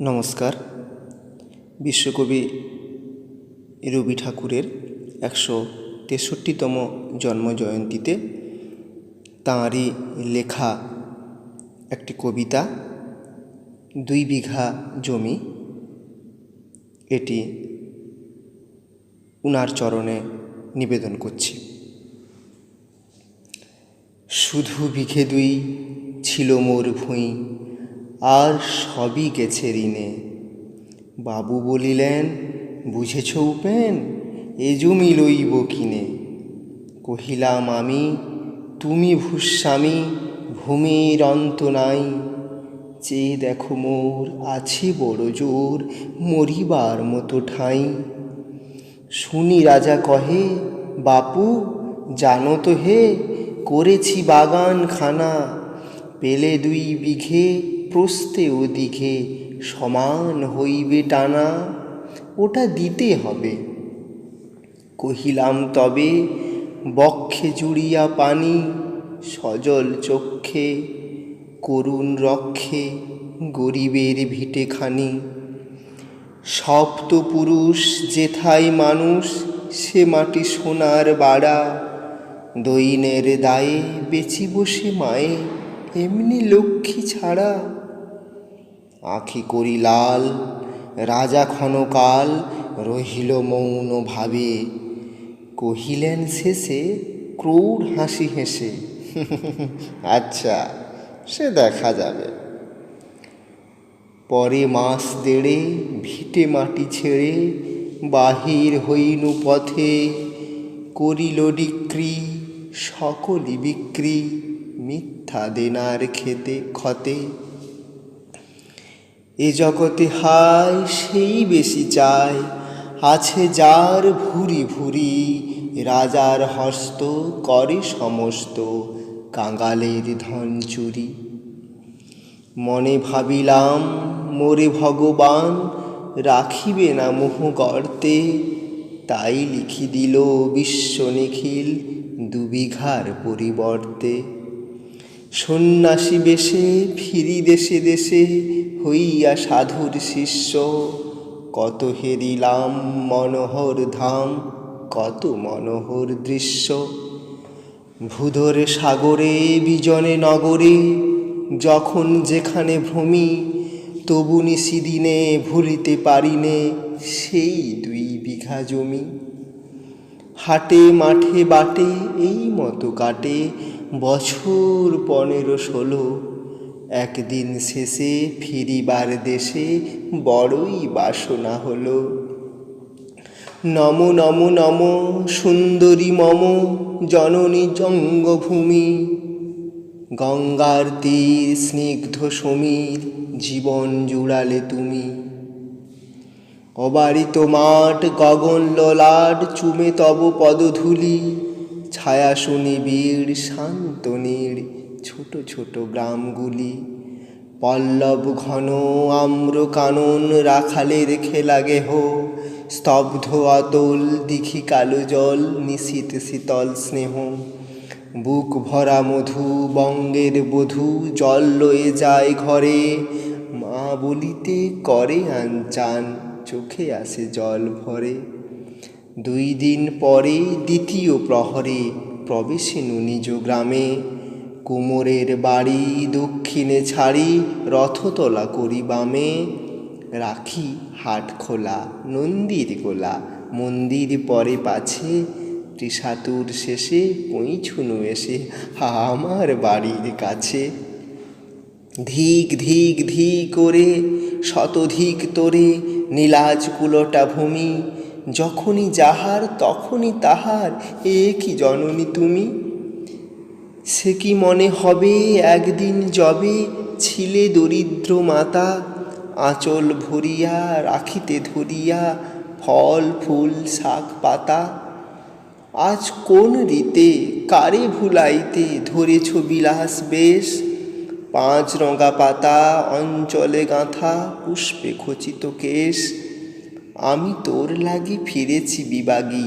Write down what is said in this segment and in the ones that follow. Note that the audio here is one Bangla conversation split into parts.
নমস্কার। বিশ্বকবি রবি ঠাকুরের একশো তেষট্টিতম জন্মজয়ন্তীতে তাঁরই লেখা একটি কবিতা, দুই বিঘা জমি। এটি উনার চরণে নিবেদন করছি। শুধু বিঘে দুই ছিল মোর ভুঁই আর সবই গেছে ঋণে। বাবু বলিলেন, বুঝেছ উপেন, এ জমি লইব কিনে। কহিলাম, আমি, তুমি ভূস্বামী, ভূমির অন্ত নাই। চেয়ে দেখো মোর আছি বড় জোর, মরিবার মতো ঠাঁই। শুনি রাজা কহে, বাপু, জানো তো হে, করেছি বাগান খানা পেলে দুই বিঘে প্রস্তে ওদিঘে সমান হইবে টানা, ওটা দিতে হবে। কহিলাম, তবে বক্ষে জুড়িয়া পানি, সজল চক্ষে, করুণ রক্ষে গরিবের ভিটেখানি। সপ্ত পুরুষ যেথাই মানুষ, সে মাটি সোনার বাড়া। দৈনের দায়ে বেচি বসে মায়ে, এমনি লক্ষ্মী ছাড়া আখি করি লাল, রাজা ক্ষণকাল রহিল মৌন ভাবে। কহিলেন শেষে ক্রৌড় হাসি হেসে। আচ্ছা সে দেখা যাবে। পরে মাস দেড়ে, ভিটে মাটি ছেড়ে, বাহির হইনু পথে। করিল ডিক্রি সকলই বিক্রি, মিথ্যা দেনার খেতে ক্ষতে। এ জগতে হায় সেই বেশি চায় আছে যার ভুরি ভুরি, রাজার হস্ত করে সমস্ত কাঙালের ধন চুরি। মনে ভাবিলাম, মোরে ভগবান, রাখিবে না মোহ গর্তে। তাই লিখি দিল বিশ্ব নিখিল দুবিঘার পরিবর্তে। সন্ন্যাসী বেশে ফিরি দেশে দেশে হইয়া সাধুর শিষ্য। কত হেরিলাম মনোহর ধাম, কত মনোহর দৃশ্য। ভূধরে সাগরে, বিজনে নগরে, যখন যেখানে ভ্রমি, তবু নিশিদিনে ভুলিতে পারিনে সেই দুই বিঘা জমি। হাটে, মাঠে, বাটে, এই মতো কাটে বছর পনেরো ষোলো। একদিন শেষে ফিরিবার দেশে বড়ই বাসনা হলো। নম নম নম, সুন্দরী মম, জননী জঙ্গভূমি। গঙ্গার তীর স্নিগ্ধ সমীর, জীবন জুড়ালে তুমি। অবারিত মাঠ গগন ললাট চুমে তব পদধূলি। ছায়া সুনিবিড় শান্ত নীড়, ছোট ছোট গ্রামগুলি। পল্লব ঘন আম্র কানন রাখালের খেলা গেহ। স্তব্ধ অতল দিঘি কালো জল নিশীত শীতল স্নেহ। বুক ভরা মধু বঙ্গের বধূ জল লয়ে যায় ঘরে। মা বলিতে, করে আনচান চোখে আসে জল ভরে। দুই দিন পরে দ্বিতীয় প্রহরে প্রবেশিনু নিজ গ্রামে। কুমোরের বাড়ি দক্ষিণে ছাড়ি রথতলা করি বামে। রাখি হাট খোলা, নন্দীর গোলা, মন্দির পরে পাছে। ত্রিসাতুর শেষে পইছুনু এসে আমার বাড়ির কাছে। ধিক ধিক ধি করে, শতধিক তোরে, নীলাজ কুলোটা ভূমি যখনই যাহার, তখনই তাহার। এ কি জননী তুমি? সে কি মনে হবে একদিন যবে ছিলে দরিদ্র মাতা? আঁচল ভরিয়া, রাখিতে ধরিয়া, ফল, ফুল, শাক, পাতা? আজ কোন রীতে, কারে ভুলাইতে ধরেছ বিলাস বেশ? পাঁচ রঙা পাতা, অঞ্চলে গাঁথা, পুষ্পে খচিত কেশ? আমি তোর লাগি ফিরেছি বিবাগী,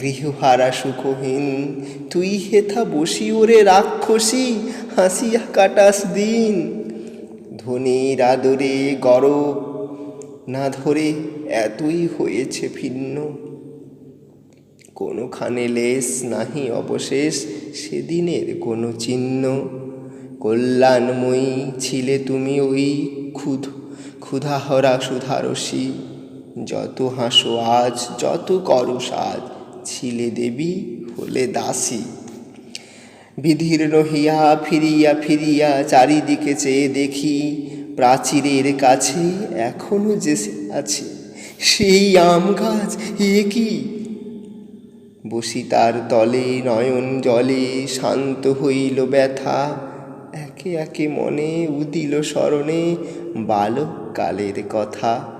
গৃহহারা সুখহীন। তুই হেথা বসি ওরে রাক্ষসী, হাসিয়া কাটাস দিন। ধনির আদরে গরব, না ধরে এতই হয়েছে ভিন্ন। কোনোখানে লেশ নাহি অবশেষ, সেদিনের কোনো চিহ্ন। কল্যাণময়ী ছিলে তুমি ওই ক্ষুধ, ক্ষুধাহরা সুধারসী। যত হাসো আজ, যত করো সাজ ছিলে দেবী হলে দাসী। বিধীর্ণ হিয়া ফিরিয়া ফিরিয়া চারিদিকে চেয়ে দেখি, প্রাচীরের কাছে এখনও যে আছে। সেই আম গাছ, এ কি? বসি তার তলে নয়ন জলে, শান্ত হইল ব্যথা। একে একে মনে উদিল স্মরণে বালক কালের কথা।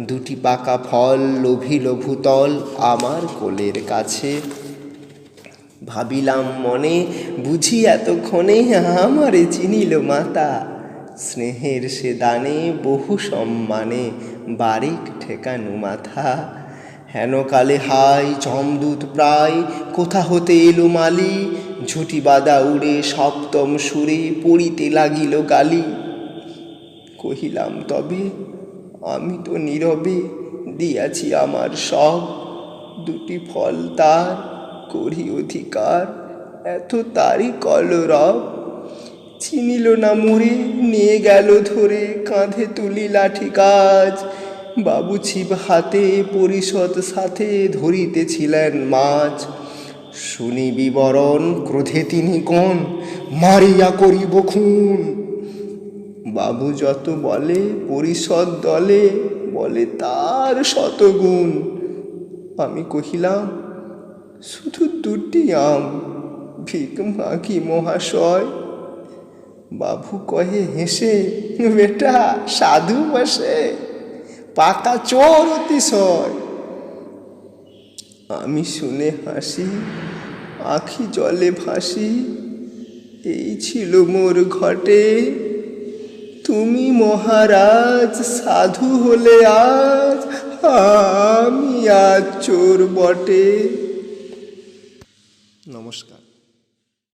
দুটি পাকা ফল লোভিল ভূতল আমার কোলের কাছে। ভাবিলাম মনে, বুঝি এতক্ষণে আমারে চিনিল মাতা। স্নেহের সে দানে বহু সম্মানে বারিক ঠেকানো মাথা। হেন কালে হাই চমদূত প্রায়, কোথা হতে এলো মালি? ঝুটি বাদা উড়ে সপ্তম সুরে পড়িতে লাগিল গালি। কহিলাম, তবে আমি তো নীরবে দিয়াছি আমার সব। দুটি ফল তার, করি অধিকার, এত তারই কলরব। চিনিল না মুড়ে, নিয়ে গেল ধরে, কাঁধে তুলি লাঠি কাজ। বাবু ছিপ হাতে পরিষদ সাথে ধরিতেছিলেন মাছ। শুনি বিবরণ, ক্রোধে তিনি কোন? মারিয়া করিব খুন। বাবু যত বলে পরিষদ দলে, বলে তার শতগুণ। আমি কহিলাম, শুধু দুটি আম ভিক মাগি মহাশয়। বাবু কহে, হেসে, বেটা, সাধু বসে, পাকা চোর অতিশয়। আমি শুনে হাসি, আখি জলে ভাসি, এই ছিল মোর ঘটে। তুমি মহারাজ সাধু হলে আজ আমি আজ চোর বটে। নমস্কার।